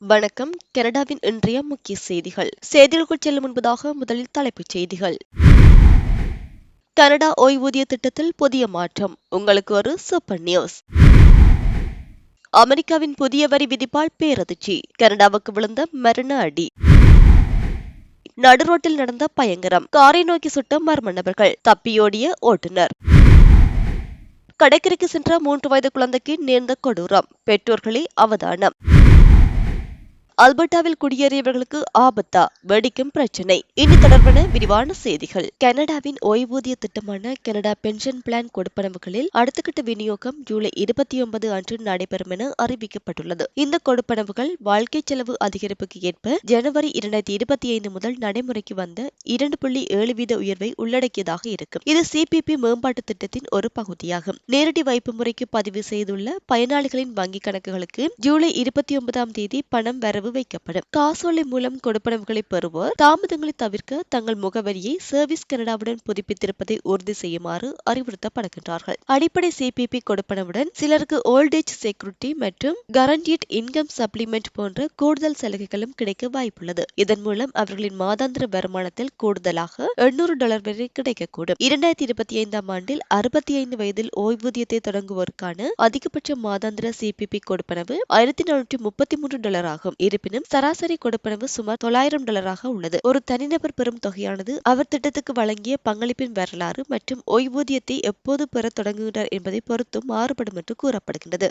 வணக்கம். கனடாவின் இன்றைய முக்கிய செய்திகள். செய்திகளுக்குள் செல்லும் முன்பதாக முதலில் தலைப்புச் செய்திகள். கனடா ஓய்வூதிய திட்டத்தில் புதிய மாற்றம். உங்களுக்கு ஒரு சூப்பர் நியூஸ். அமெரிக்காவின் புதிய வரி விதிப்பால் பேரதிர்ச்சி. கனடாவுக்கு விழுந்த மரண அடி. நடுரோட்டில் நடந்த பயங்கரம். காரை நோக்கி சுட்ட மர்ம நபர்கள். தப்பியோடிய ஓட்டுநர். கடற்கரைக்கு சென்ற மூன்று வயது குழந்தைக்கு நேர்ந்த கொடூரம். பெற்றோர்களே அவதானம். அல்பர்டாவில் குடியேறியவர்களுக்கு ஆபத்தா? வெடிக்கும் பிரச்சனை. இனி தொடர்பான விரிவான செய்திகள். கனடாவின் ஓய்வூதிய திட்டமான கனடா பென்ஷன் பிளான் கொடுப்பனவுகளில் அடுத்த கட்ட விநியோகம் ஜூலை இருபத்தி ஒன்பது அன்று நடைபெறும் என அறிவிக்கப்பட்டுள்ளது. இந்த கொடுப்பனவுகள் வாழ்க்கை செலவு அதிகரிப்புக்கு ஏற்ப ஜனவரி இரண்டாயிரத்தி இருபத்தி ஐந்து முதல் நடைமுறைக்கு வந்த இரண்டு புள்ளி ஏழு வீத உயர்வை உள்ளடக்கியதாக இருக்கும். இது சிபிபி மேம்பாட்டு திட்டத்தின் ஒரு பகுதியாகும். நேரடி வைப்பு முறைக்கு பதிவு செய்துள்ள பயனாளிகளின் வங்கிக் கணக்குகளுக்கு ஜூலை இருபத்தி ஒன்பதாம் தேதி பணம் வரவு வைக்கப்படும். காசோலை மூலம் கொடுப்பனவுகளை பெறுவோர் தாமதங்களை தவிர்க்க தங்கள் முகவரியை சர்வீஸ் கனடாவுடன் புதுப்பித்திருப்பதை உறுதி செய்யுமாறு அறிவுறுத்தப்படுகின்றார்கள். அடிப்படை சிபிபி கொடுப்பனவுடன் சிலருக்கு ஓல்டேஜ் செக்யூரிட்டி மற்றும் கரண்டியட் இன்கம் சப்ளிமெண்ட் போன்ற கூடுதல் சலுகைகளும் கிடைக்க வாய்ப்புள்ளது. இதன் மூலம் அவர்களின் மாதாந்திர வருமானத்தில் கூடுதலாக எண்ணூறு டாலர் வரை கிடைக்கக்கூடும். இரண்டாயிரத்தி இருபத்தி ஐந்தாம் ஆண்டில் அறுபத்தி ஐந்து வயதில் ஓய்வூதியத்தை தொடங்குவோருக்கான அதிகபட்ச மாதாந்திர சிபிபி கொடுப்பனவு ஆயிரத்தி நானூற்றி முப்பத்தி மூன்று டாலர் ஆகும். இருப்பினும் சராசரி கொடுப்பனவு சுமார் தொள்ளாயிரம் டாலராக உள்ளது. ஒரு தனிநபர் பெறும் தொகையானது அவர் திட்டத்துக்கு வழங்கிய பங்களிப்பின் வரலாறு மற்றும் ஓய்வூதியத்தை எப்போது பெற தொடங்குகிறார் என்பதை பொறுத்தும் மாறுபடும் என்று கூறப்படுகின்றது.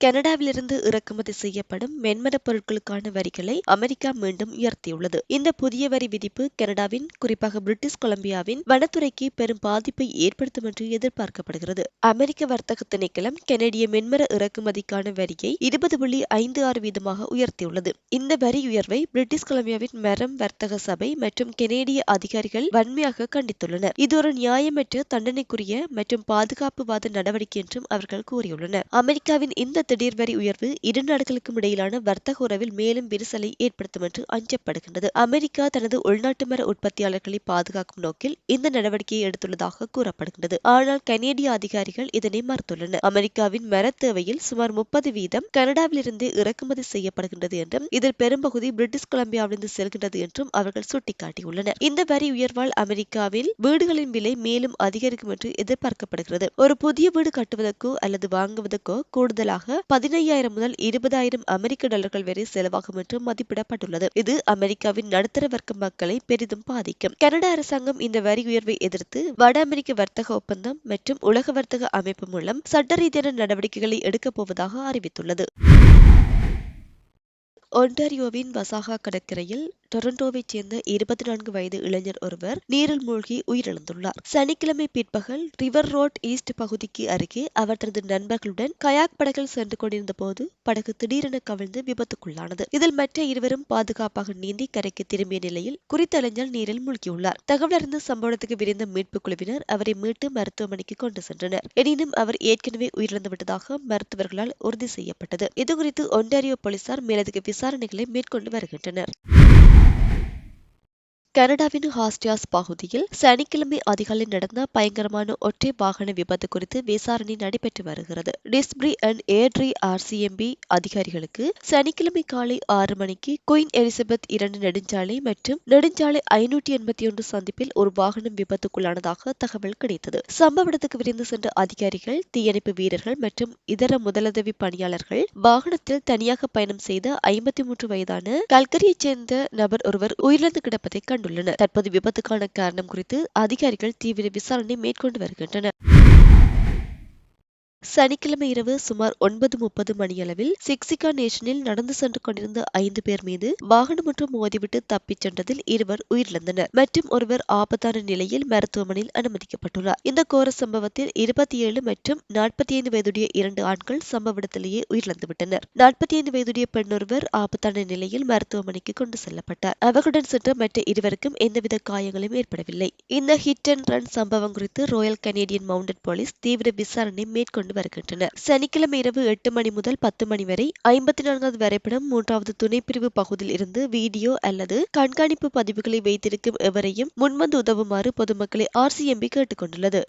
கனடாவிலிருந்து இறக்குமதி செய்யப்படும் மென்மரப் பொருட்களுக்கான வரிகளை அமெரிக்கா மீண்டும் உயர்த்தியுள்ளது. இந்த புதிய வரி விதிப்பு கனடாவின் குறிப்பாக பிரிட்டிஷ் கொலம்பியாவின் வனத்துறைக்கு பெரும் பாதிப்பை ஏற்படுத்தும் என்று எதிர்பார்க்கப்படுகிறது. அமெரிக்க வர்த்தக திணைக்களம் கனடிய மென்மர இறக்குமதிக்கான வரியை இருபது புள்ளி ஐந்து ஆறு வீதமாக உயர்த்தியுள்ளது. இந்த வரி உயர்வை பிரிட்டிஷ் கொலம்பியாவின் மரம் வர்த்தக சபை மற்றும் கெனேடிய அதிகாரிகள் வன்மையாக கண்டித்துள்ளனர். இது ஒரு நியாயமற்ற தண்டனைக்குரிய மற்றும் பாதுகாப்புவாத நடவடிக்கை என்றும் அவர்கள் கூறியுள்ளனர். அமெரிக்காவின் இந்த திடீர் வரி உயர்வு இரு நாடுகளுக்கும் இடையிலான வர்த்தக உறவில் மேலும் விரிசலை ஏற்படுத்தும் என்று அஞ்சப்படுகின்றது. அமெரிக்கா தனது உள்நாட்டு மர உற்பத்தியாளர்களை பாதுகாக்கும் நோக்கில் இந்த நடவடிக்கையை எடுத்துள்ளதாக கூறப்படுகின்றது. ஆனால் கனேடிய அதிகாரிகள் இதனை மறுத்துள்ளனர். அமெரிக்காவின் மர தேவையில் சுமார் முப்பது வீதம் கனடாவிலிருந்து இறக்குமதி செய்யப்படுகின்றது என்றும் இதில் பெரும்பகுதி பிரிட்டிஷ் கொலம்பியாவிலிருந்து செல்கின்றது என்றும் அவர்கள் சுட்டிக்காட்டியுள்ளனர். இந்த வரி உயர்வால் அமெரிக்காவில் வீடுகளின் விலை மேலும் அதிகரிக்கும் என்று எதிர்பார்க்கப்படுகிறது. ஒரு புதிய வீடு கட்டுவதற்கோ அல்லது வாங்குவதற்கோ கூடுதலாக பதினையாயிரம் முதல் இருபதாயிரம் அமெரிக்க டாலர்கள் வரை செலவாகும் என்று மதிப்பிடப்பட்டுள்ளது. இது அமெரிக்காவின் நடுத்தர வர்க்க மக்களை பெரிதும் பாதிக்கும். கனடா அரசாங்கம் இந்த வரி உயர்வை எதிர்த்து வட அமெரிக்க வர்த்தக ஒப்பந்தம் மற்றும் உலக வர்த்தக அமைப்பு மூலம் சட்ட ரீதியான நடவடிக்கைகளை எடுக்கப் போவதாக அறிவித்துள்ளது. ஒன்டாரியோவின் வசாகா கடற்கரையில் டொரண்டோவைச் சேர்ந்த இருபத்தி நான்கு வயது இளைஞர் ஒருவர் நீரில் மூழ்கி உயிரிழந்துள்ளார். சனிக்கிழமை பிற்பகல் ரிவர் ரோட் ஈஸ்ட் பகுதிக்கு அருகே அவர் தனது நண்பர்களுடன் கயாக் படகில் சென்று கொண்டிருந்த போது படகு திடீரென கவிழ்ந்து விபத்துக்குள்ளானது. இதில் மற்ற இருவரும் பாதுகாப்பாக நீந்தி கரைக்கு திரும்பிய நிலையில் குறித்த இளைஞர் நீரில் மூழ்கியுள்ளார். தகவலறிந்த சம்பவத்துக்கு விரைந்த மீட்புக் குழுவினர் அவரை மீட்டு மருத்துவமனைக்கு கொண்டு சென்றனர். எனினும் அவர் ஏற்கனவே உயிரிழந்து விட்டதாக மருத்துவர்களால் உறுதி செய்யப்பட்டது. இதுகுறித்து ஒன்டாரியோ போலீசார் மேலதிக விசாரணைகளை மேற்கொண்டு வருகின்றனர். கனடாவின் ஹாஸ்டியாஸ் பகுதியில் சனிக்கிழமை அதிகாலை நடந்த பயங்கரமான ஒற்றை வாகன விபத்து குறித்து விசாரணை நடைபெற்று வருகிறது. டிஸ்பிரி அண்ட் ஏட்ரி ஆர்சிஎம்பி அதிகாரிகளுக்கு சனிக்கிழமை காலை ஆறு மணிக்கு குயின் எலிசபெத் இரண்டு நெடுஞ்சாலை மற்றும் நெடுஞ்சாலை ஐநூற்றி எண்பத்தி ஒன்று சந்திப்பில் ஒரு வாகனம் விபத்துக்குள்ளானதாக தகவல் கிடைத்தது. சம்பவ இடத்துக்கு விரைந்து சென்ற அதிகாரிகள் தீயணைப்பு வீரர்கள் மற்றும் இதர முதலுதவி பணியாளர்கள் வாகனத்தில் தனியாக பயணம் செய்த ஐம்பத்தி மூன்று வயதான கல்கரியைச் சேர்ந்த நபர் ஒருவர் உயிரிழந்து கிடப்பதை கண்டு கொண்டுள்ளனர் தற்போது விபத்துக்கான காரணம் குறித்து அதிகாரிகள் தீவிர விசாரணை மேற்கொண்டு வருகின்றனர். சனிக்கிழமை இரவு சுமார் ஒன்பது முப்பது மணியளவில் சிக்ஸிகா நேஷனில் நடந்து சென்று கொண்டிருந்த ஐந்து பேர் மீது வாகனம் ஒன்று மோதிவிட்டு தப்பிச் சென்றதில் இருவர் உயிரிழந்தனர். மற்றும் ஒருவர் ஆபத்தான நிலையில் மருத்துவமனையில் அனுமதிக்கப்பட்டுள்ளார். இந்த கோர சம்பவத்தில் இருபத்தி ஏழு மற்றும் நாற்பத்தி ஐந்து வயதுடைய இரண்டு ஆண்கள் சம்பவ இடத்திலேயே உயிரிழந்துவிட்டனர். நாற்பத்தி ஐந்து வயதுடைய பெண்ணொருவர் ஆபத்தான நிலையில் மருத்துவமனைக்கு கொண்டு செல்லப்பட்டார். அவர்களுடன் சென்ற மற்ற இருவருக்கும் எந்தவித காயங்களும் ஏற்படவில்லை. இந்த ஹிட் அண்ட் ரன் சம்பவம் குறித்து ராயல் கனேடியன் மவுண்டட் போலீஸ் தீவிர விசாரணை மேற்கொண்டு வருகின்றனர். சனிக்கிழமை இரவு எட்டு மணி முதல் பத்து மணி வரை ஐம்பத்தி நான்காவது வரைபடம் மூன்றாவது துணைப்பிரிவு பகுதியில் இருந்து வீடியோ அல்லது கண்காணிப்பு பதிவுகளை வைத்திருக்கும் எவரையும் முன்வந்து உதவுமாறு பொதுமக்களை ஆர்சிஎம்பி கேட்டுக்கொண்டுள்ளது.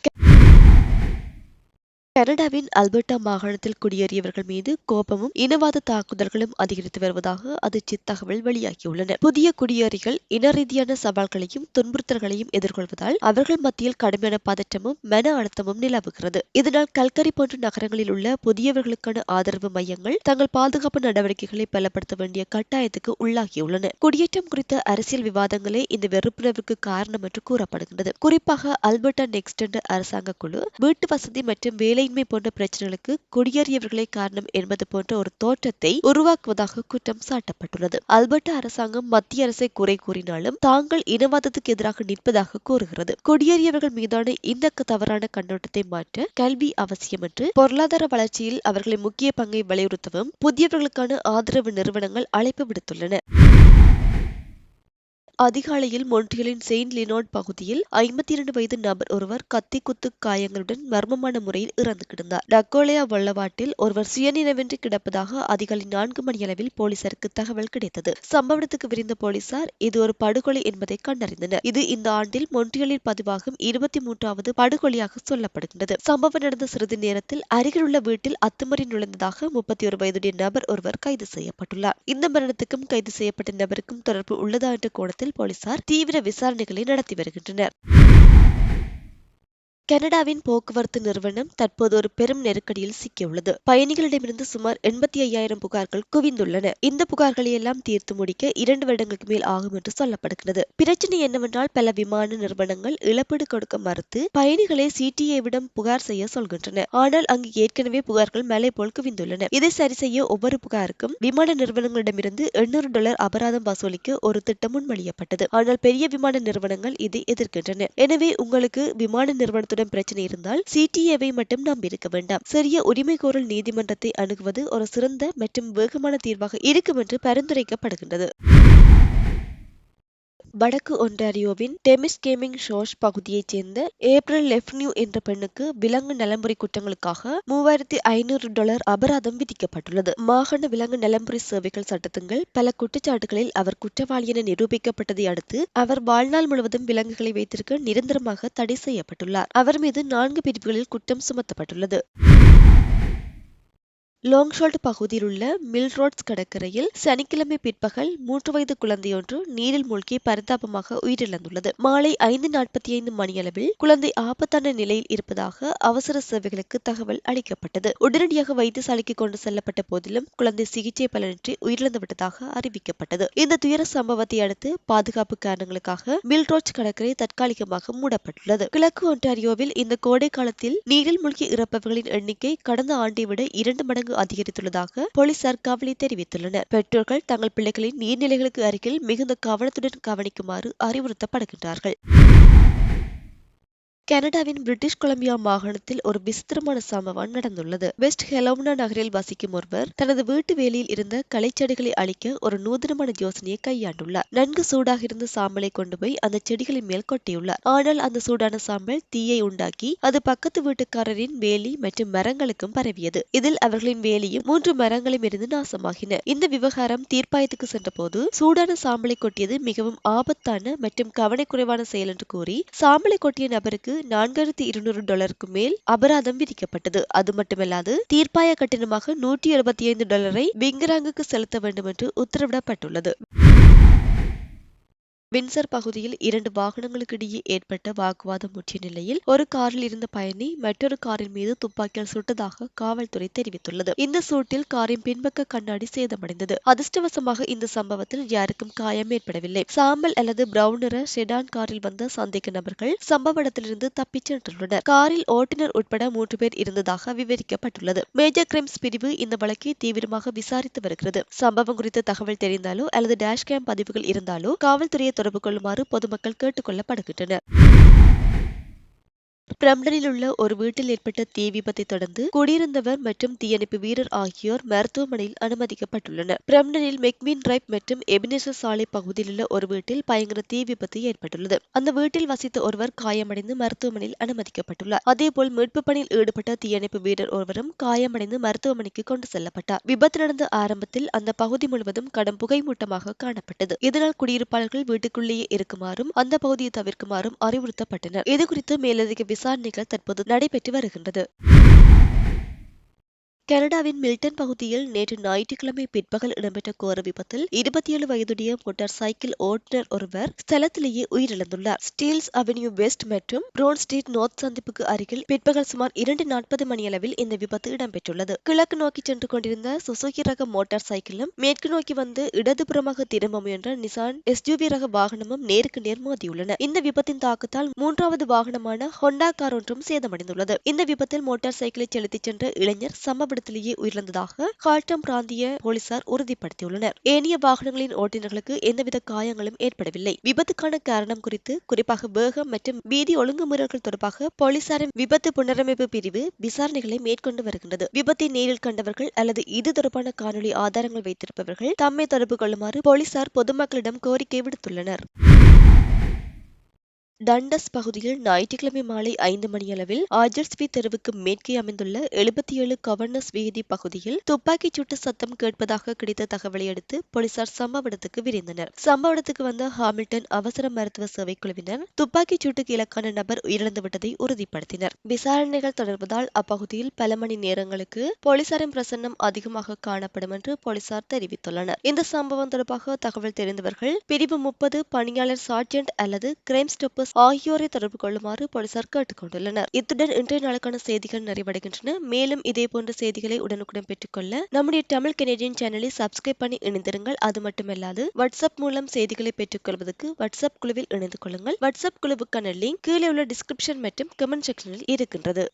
கனடாவின் அல்பர்டா மாகாணத்தில் குடியேறியவர்கள் மீது கோபமும் இனவாத தாக்குதல்களும் அதிகரித்து வருவதாக அதிர்ச்சி தகவல் வெளியாகியுள்ளன. புதிய குடியேறிகள் இன ரீதியான சவால்களையும் துன்புறுத்தல்களையும் எதிர்கொள்வதால் அவர்கள் மத்தியில் கடுமையான பதற்றமும் மன அழுத்தமும் நிலவுகிறது. இதனால் கல்கரி போன்ற நகரங்களில் உள்ள புதியவர்களுக்கான ஆதரவு மையங்கள் தங்கள் பாதுகாப்பு நடவடிக்கைகளை பலப்படுத்த வேண்டிய கட்டாயத்துக்கு உள்ளாகியுள்ளன. குடியேற்றம் குறித்த அரசியல் விவாதங்களே இந்த வெறுப்புணர்வுக்கு காரணம் என்று கூறப்படுகின்றது. குறிப்பாக அல்பர்டா நெக்ஸ்ட் அரசாங்க குழு வீட்டு வசதி மற்றும் வேலை வேலையின்மை போன்ற பிரச்சனைகளுக்கு குடியேறியவர்களே காரணம் என்பது போன்ற ஒரு தோற்றத்தை உருவாக்குவதாக குற்றம் சாட்டப்பட்டுள்ளது. அல்பர்டா அரசாங்கம் மத்திய அரசை குறை கூறினாலும் தாங்கள் இனவாதத்துக்கு எதிராக நிற்பதாக கூறுகிறது. குடியேறியவர்கள் மீதான இந்த தவறான கண்ணோட்டத்தை மாற்ற கல்வி அவசியம் என்று பொருளாதார வளர்ச்சியில் அவர்களின் முக்கிய பங்கை வலியுறுத்தவும் புதியவர்களுக்கான ஆதரவு நிறுவனங்கள் அழைப்பு விடுத்துள்ளன. அதிகாலையில் மொன்றியலின் செயின்ட் லினோட் பகுதியில் ஐம்பத்தி இரண்டு வயது நபர் ஒருவர் கத்தி குத்து காயங்களுடன் மர்மமான முறையில் இறந்து கிடந்தார். டக்கோலியா வள்ளவாட்டில் ஒருவர் சுயநினைவின்றி கிடப்பதாக அதிகாலை நான்கு மணியளவில் போலீசாருக்கு தகவல் கிடைத்தது. சம்பவத்துக்கு விரிந்த போலீசார் இது ஒரு படுகொலை என்பதை கண்டறிந்தனர். இது இந்த ஆண்டில் மொன்றியலில் பதிவாகும் இருபத்தி மூன்றாவது படுகொலையாக சொல்லப்படுகின்றது. சம்பவம் நடந்த சிறிது நேரத்தில் அருகிலுள்ள வீட்டில் அத்துமறி நுழைந்ததாக முப்பத்தி ஒரு வயதுடைய நபர் ஒருவர் கைது செய்யப்பட்டுள்ளார். இந்த மரணத்துக்கும் கைது செய்யப்பட்ட நபருக்கும் தொடர்பு உள்ளதா என்ற கோணத்தில் போலீசார் தீவிர விசாரணைகளை நடத்தி வருகின்றனர். கனடாவின் போக்குவரத்து நிறுவனம் தற்போது ஒரு பெரும் நெருக்கடியில் சிக்கியுள்ளது. பயணிகளிடமிருந்து சுமார் எண்பத்தி ஐயாயிரம் புகார்கள் குவிந்துள்ளன. இந்த புகார்களை எல்லாம் தீர்த்து முடிக்க இரண்டு வருடங்களுக்கு மேல் ஆகும் என்று சொல்லப்படுகிறது. பிரச்சனை என்னவென்றால் பல விமான நிறுவனங்கள் இழப்பீடு கொடுக்க மறுத்து பயணிகளை சிடிஏவிடம் புகார் செய்ய சொல்கின்றன. ஆனால் அங்கு ஏற்கனவே புகார்கள் மலை போல் குவிந்துள்ளன. இதை சரி செய்ய ஒவ்வொரு புகாருக்கும் விமான நிறுவனங்களிடமிருந்து எண்ணூறு டாலர் அபராதம் வசூலிக்க ஒரு திட்டம் முன்மொழியப்பட்டது. ஆனால் பெரிய விமான நிறுவனங்கள் இதை எதிர்க்கின்றன. எனவே உங்களுக்கு விமான நிறுவனத்துடன் அரசுடன் பிரச்சனை இருந்தால் சிடிஏவை மட்டும் நாம் இருக்க வேண்டாம். சிறிய உரிமை கோரல் நீதிமன்றத்தை அணுகுவது ஒரு சிறந்த மற்றும் வேகமான தீர்வாக இருக்கும் என்று பரிந்துரைக்கப்படுகின்றது. வடக்கு ஒன்டாரியோவின் டெமிஸ் கேமிங் ஷோஷ் பகுதியைச் சேர்ந்த ஏப்ரல் லெஃப்னியூ என்ற பெண்ணுக்கு விலங்கு நலம்புரி குற்றங்களுக்காக மூவாயிரத்தி ஐநூறு டாலர் அபராதம் விதிக்கப்பட்டுள்ளது. மாகாண விலங்கு நலம்புரி சேவைகள் சட்டத்தின்கள் பல குற்றச்சாட்டுகளில் அவர் குற்றவாளி என நிரூபிக்கப்பட்டதை அடுத்து அவர் வாழ்நாள் முழுவதும் விலங்குகளை வைத்திருக்க நிரந்தரமாக தடை செய்யப்பட்டுள்ளார். அவர் மீது நான்கு பிரிவுகளில் குற்றம் சுமத்தப்பட்டுள்ளது. லாங்ஷால்ட் பகுதியில் உள்ள மில்ரோட்ஸ் கடற்கரையில் சனிக்கிழமை பிற்பகல் மூன்று வயது குழந்தையொன்று நீரில் மூழ்கி பரிதாபமாக உயிரிழந்துள்ளது. மாலை ஐந்து நாற்பத்தி ஐந்து மணியளவில் குழந்தை ஆபத்தான நிலையில் இருப்பதாக அவசர சேவைகளுக்கு தகவல் அளிக்கப்பட்டது. உடனடியாக வைத்தியசாலைக்கு கொண்டு செல்லப்பட்ட போதிலும் குழந்தை சிகிச்சை பலனின்றி உயிரிழந்து விட்டதாக அறிவிக்கப்பட்டது. இந்த துயர சம்பவத்தை அடுத்து பாதுகாப்பு காரணங்களுக்காக மில் ரோட்ஸ் கடற்கரை தற்காலிகமாக மூடப்பட்டுள்ளது. கிழக்கு ஒன்டாரியோவில் இந்த கோடை காலத்தில் நீரில் மூழ்கி இறப்பவர்களின் எண்ணிக்கை கடந்த ஆண்டை விட இரண்டு மடங்கு அதிகரித்துள்ளதாக போலீசார் கவலை தெரிவித்துள்ளனர். பெற்றோர்கள் தங்கள் பிள்ளைகளின் நீர்நிலைகளுக்கு அருகில் மிகுந்த கவனத்துடன் கவனிக்குமாறு அறிவுறுத்தப்படுகின்றார்கள். கனடாவின் பிரிட்டிஷ் கொலம்பியா மாகாணத்தில் ஒரு விசித்திரமான சம்பவம் நடந்துள்ளது. வெஸ்ட் ஹெலோம்னா நகரில் வசிக்கும் ஒருவர் தனது வீட்டு வேலையில் இருந்த களைச்செடிகளை அழிக்க ஒரு நூதனமான யோசனையை கையாண்டுள்ளார். நன்கு சூடாக இருந்த சாம்பலை கொண்டு போய் அந்த செடிகளின் மேல் கொட்டியுள்ளார். ஆனால் அந்த சூடான சாம்பல் தீயை உண்டாக்கி அது பக்கத்து வீட்டுக்காரரின் வேலி மற்றும் மரங்களுக்கும் பரவியது. இதில் அவர்களின் வேலியும் மூன்று மரங்களும் இருந்து நாசமாகின. இந்த விவகாரம் தீர்ப்பாயத்துக்கு சென்றபோது சூடான சாம்பலை கொட்டியது மிகவும் ஆபத்தான மற்றும் கவனக்குறைவான செயல் என்று கூறி சாம்பலை கொட்டிய நபருக்கு நான்காயிரத்தி இருநூறு டாலருக்கு மேல் அபராதம் விதிக்கப்பட்டது. அது மட்டுமல்லாது தீர்ப்பாய கட்டணமாக நூற்றி எழுபத்தி ஐந்து டாலரை பிங்கராங்குக்கு செலுத்த வேண்டும் என்று உத்தரவிடப்பட்டுள்ளது. வின்சர் பகுதியில் இரண்டு வாகனங்களுக்கிடையே ஏற்பட்ட வாக்குவாதம் முற்றிய நிலையில் ஒரு காரில் இருந்த பயணி மற்றொரு காரின் மீது துப்பாக்கியால் சுட்டதாக காவல்துறை தெரிவித்துள்ளது. இந்த சூட்டில் காரின் பின்பக்க கண்ணாடி சேதமடைந்தது. அதிர்ஷ்டவசமாக இந்த சம்பவத்தில் யாருக்கும் காயம் ஏற்படவில்லை. சாம்பல் அல்லது பிரவுன் நிற ஷெடான் காரில் வந்த சந்தேக நபர்கள் சம்பவ இடத்திலிருந்து தப்பிச் சென்றுள்ளனர். காரில் ஓட்டுநர் உட்பட மூன்று பேர் இருந்ததாக விவரிக்கப்பட்டுள்ளது. மேஜர் கிரைம்ஸ் பிரிவு இந்த வழக்கை தீவிரமாக விசாரித்து வருகிறது. சம்பவம் குறித்த தகவல் தெரிந்தாலோ அல்லது டேஷ்கேம் பதிவுகள் இருந்தாலோ காவல்துறையை தொடர்பு கொள்ளுமாறு பொதுமக்கள் கேட்டுக் கொள்ளப்படுகின்றனர் பிரம்டனில் உள்ள ஒரு வீட்டில் ஏற்பட்ட தீ விபத்தை தொடர்ந்து குடியிருந்தவர் மற்றும் தீயணைப்பு வீரர் ஆகியோர் மருத்துவமனையில் அனுமதிக்கப்பட்டுள்ளனர். பிரம்டனில் மெக்மின் டிரைப் மற்றும் எபினேசர் சாலை பகுதியில் உள்ள ஒரு வீட்டில் பயங்கர தீ விபத்து ஏற்பட்டுள்ளது. அந்த வீட்டில் வசித்த ஒருவர் காயமடைந்து மருத்துவமனையில் அனுமதிக்கப்பட்டுள்ளார். அதேபோல் மீட்பு பணியில் ஈடுபட்ட தீயணைப்பு வீரர் ஒருவரும் காயமடைந்து மருத்துவமனைக்கு கொண்டு செல்லப்பட்டார். விபத்து நடந்த ஆரம்பத்தில் அந்த பகுதி முழுவதும் கடும் புகைமூட்டமாக காணப்பட்டது. இதனால் குடியிருப்பாளர்கள் வீட்டுக்குள்ளேயே இருக்குமாறும் அந்த பகுதியை தவிர்க்குமாறும் அறிவுறுத்தப்பட்டனர். இதுகுறித்து மேலதிக விசாரணைகள் தற்போது நடைபெற்று வருகின்றது. கனடாவின் மில்டன் பகுதியில் நேற்று ஞாயிற்றுக்கிழமை பிற்பகல் இடம்பெற்ற கோர விபத்தில் இருபத்தி ஏழு வயதுடைய மோட்டார் சைக்கிள் ஓட்டுநர் ஒருவர் ஸ்தலத்திலேயே உயிரிழந்துள்ளார். ஸ்டீல்ஸ் அவென்யூ வெஸ்ட் மற்றும் ப்ரோன் ஸ்ட்ரீட் நோர்த் சந்திப்புக்கு அருகில் பிற்பகல் சுமார் இரண்டு நாற்பது மணியளவில் இந்த விபத்து இடம்பெற்றுள்ளது. கிழக்கு நோக்கி சென்று கொண்டிருந்த சுசுகி ரக மோட்டார் சைக்கிளும் மேற்கு நோக்கி வந்து இடதுபுறமாக திரும்ப முயன்ற நிசான் எஸ்யூபி ரக வாகனமும் நேருக்கு நேர் மோதியுள்ளன. இந்த விபத்தின் தாக்கத்தால் மூன்றாவது வாகனமான ஹொண்டா கார் ஒன்றும் சேதமடைந்துள்ளது. இந்த விபத்தில் மோட்டார் சைக்கிளை செலுத்திச் சென்ற இளைஞர் சம்பவ இடத்திலேயே உயிரிழந்ததாக கால்டம் பிராந்திய போலீசார் உறுதிப்படுத்தியுள்ளனர். ஏனைய வாகனங்களின் ஓட்டுநர்களுக்கு எந்தவித காயங்களும் ஏற்படவில்லை. விபத்துக்கான காரணம் குறித்து குறிப்பாக வேகம் மற்றும் வீதி ஒழுங்குமுறைகள் தொடர்பாக போலீசாரின் விபத்து புனரமைப்பு பிரிவு விசாரணைகளை மேற்கொண்டு வருகின்றது. விபத்தை நேரில் கண்டவர்கள் அல்லது இது தொடர்பான காணொலி ஆதாரங்கள் வைத்திருப்பவர்கள் தம்மை தொடர்பு கொள்ளுமாறு போலீசார் பொதுமக்களிடம் கோரிக்கை விடுத்துள்ளனர். டண்டஸ் பகுதியில் ஞாயிற்றுக்கிழமை மாலை ஐந்து மணியளவில் ஆஜர்ஸ்வி தெருவுக்கு மேற்கே அமைந்துள்ள எழுபத்தி ஏழு கவர்னஸ் வீதி பகுதியில் துப்பாக்கிச் சூட்டு சத்தம் கேட்பதாக கிடைத்த தகவலை அடுத்து போலீசார் சம்பவ இடத்துக்கு விரைந்தனர். சம்பவ இடத்துக்கு வந்த ஹாமில்டன் அவசர மருத்துவ சேவை குழுவினர் துப்பாக்கிச் சூட்டுக்கு இலக்கான நபர் உயிரிழந்து விட்டதை உறுதிப்படுத்தினர். விசாரணைகள் தொடர்வதால் அப்பகுதியில் பல மணி நேரங்களுக்கு போலீசாரின் பிரசன்னம் அதிகமாக காணப்படும் என்று போலீசார் தெரிவித்துள்ளனர். இந்த சம்பவம் தொடர்பாக தகவல் தெரிந்தவர்கள் பிரிவு முப்பது பணியாளர் சார்ஜென்ட் அல்லது கிரைம் ஜோசப் ஆகியோரை தொடர்பு கொள்ளுமாறு போலீசார் கேட்டுக்கொண்டுள்ளனர். இத்துடன் இன்றைய நாளுக்கான செய்திகள் நிறைவடைகின்றன. மேலும் இதே போன்ற செய்திகளை உடனுக்குடன் பெற்றுக்கொள்ள நம்முடைய தமிழ் கெனடியன் சேனலை சப்ஸ்கிரைப் பண்ணி இணைந்திருங்கள். அது மட்டுமல்லாது வாட்ஸ்அப் மூலம் செய்திகளை பெற்றுக்கொள்வதற்கு வாட்ஸ்அப் குழுவில் இணைந்து கொள்ளுங்கள். வாட்ஸ்அப் குழுவுக்கான லிங்க் கீழே உள்ள டிஸ்கிரிப்ஷன் மற்றும் கமெண்ட் செக்ஷனில் இருக்கின்றது.